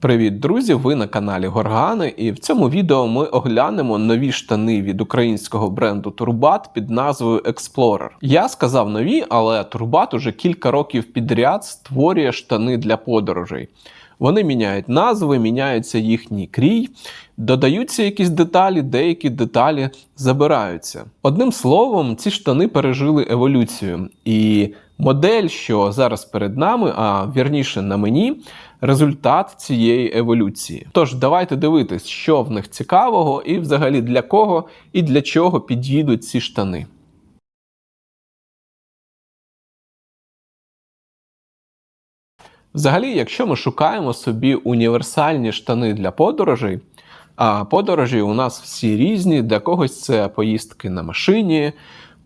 Привіт, друзі! Ви на каналі Горгани, і в цьому відео ми оглянемо нові штани від українського бренду Турбат під назвою Explorer. Я сказав нові, але Турбат уже кілька років підряд створює штани для подорожей. Вони міняють назви, міняється їхній крій, додаються якісь деталі, деякі деталі забираються. Одним словом, ці штани пережили еволюцію. І модель, що зараз перед нами, а вірніше на мені, результат цієї еволюції. Тож давайте дивитись, що в них цікавого, і взагалі для кого і для чого підійдуть ці штани. Взагалі, якщо ми шукаємо собі універсальні штани для подорожей, а подорожі у нас всі різні, для когось це поїздки на машині,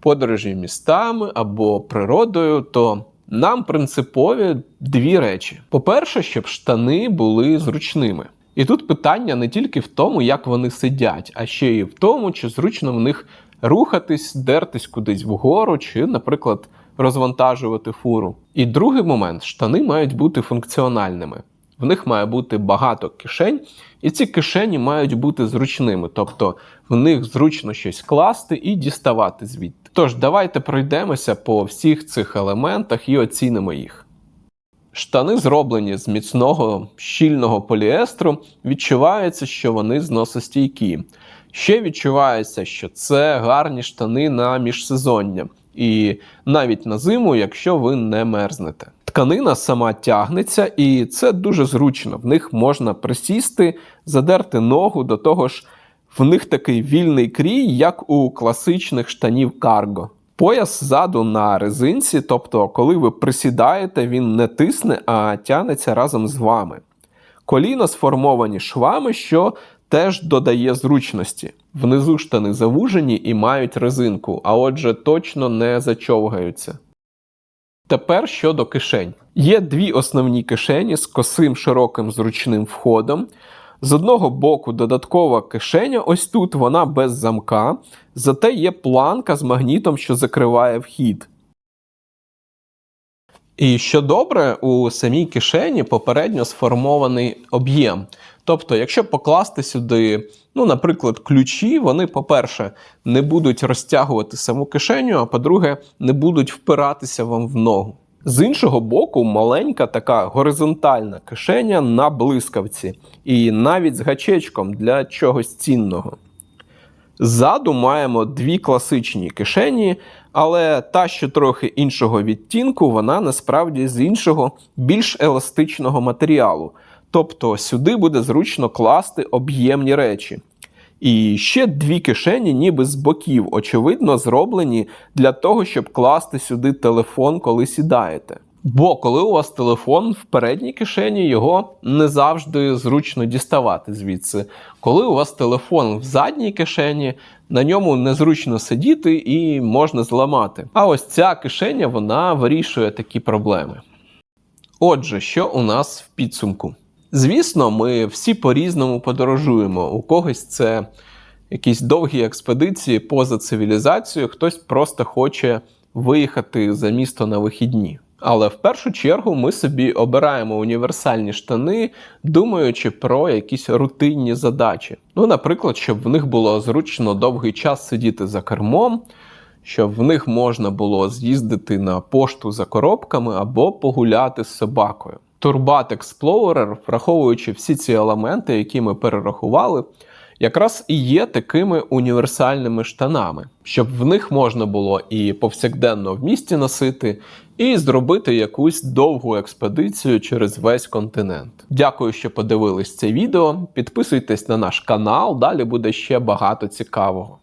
подорожі містами або природою, то нам принципові дві речі: по-перше, щоб штани були зручними. І тут питання не тільки в тому, як вони сидять, а ще й в тому, чи зручно в них рухатись, дертись кудись вгору, чи, наприклад, розвантажувати фуру. І другий момент: штани мають бути функціональними. В них має бути багато кишень, і ці кишені мають бути зручними, тобто в них зручно щось класти і діставати звідти. Тож давайте пройдемося по всіх цих елементах і оцінимо їх. Штани зроблені з міцного щільного поліестру, відчувається, що вони зносостійкі. Ще відчувається, що це гарні штани на міжсезоння, і навіть на зиму, якщо ви не мерзнете. Тканина сама тягнеться, і це дуже зручно. В них можна присісти, задерти ногу, до того ж, в них такий вільний крій, як у класичних штанів карго. Пояс ззаду на резинці, тобто, коли ви присідаєте, він не тисне, а тягнеться разом з вами. Коліна сформовані швами, що теж додає зручності. Внизу штани завужені і мають резинку, а отже, точно не зачовгаються. Тепер щодо кишень. Є дві основні кишені з косим широким зручним входом. З одного боку додаткова кишеня, ось тут вона без замка, зате є планка з магнітом, що закриває вхід. І що добре, у самій кишені попередньо сформований об'єм. Тобто, якщо покласти сюди, ну, наприклад, ключі, вони, по-перше, не будуть розтягувати саму кишеню, а по-друге, не будуть впиратися вам в ногу. З іншого боку, маленька така горизонтальна кишеня на блискавці, і навіть з гачечком для чогось цінного. Ззаду маємо дві класичні кишені, але та, що трохи іншого відтінку, вона насправді з іншого, більш еластичного матеріалу. Тобто сюди буде зручно класти об'ємні речі. І ще дві кишені, ніби з боків, очевидно, зроблені для того, щоб класти сюди телефон, коли сідаєте. Бо коли у вас телефон в передній кишені, його не завжди зручно діставати звідси. Коли у вас телефон в задній кишені, на ньому незручно сидіти і можна зламати. А ось ця кишеня вона вирішує такі проблеми. Отже, що у нас в підсумку? Звісно, ми всі по-різному подорожуємо. У когось це якісь довгі експедиції поза цивілізацією, хтось просто хоче виїхати за місто на вихідні. Але в першу чергу ми собі обираємо універсальні штани, думаючи про якісь рутинні задачі. Ну, наприклад, щоб в них було зручно довгий час сидіти за кермом, щоб в них можна було з'їздити на пошту за коробками або погуляти з собакою. Turbat Explorer, враховуючи всі ці елементи, які ми перерахували, якраз і є такими універсальними штанами, щоб в них можна було і повсякденно в місті носити, і зробити якусь довгу експедицію через весь континент. Дякую, що подивились це відео. Підписуйтесь на наш канал, далі буде ще багато цікавого.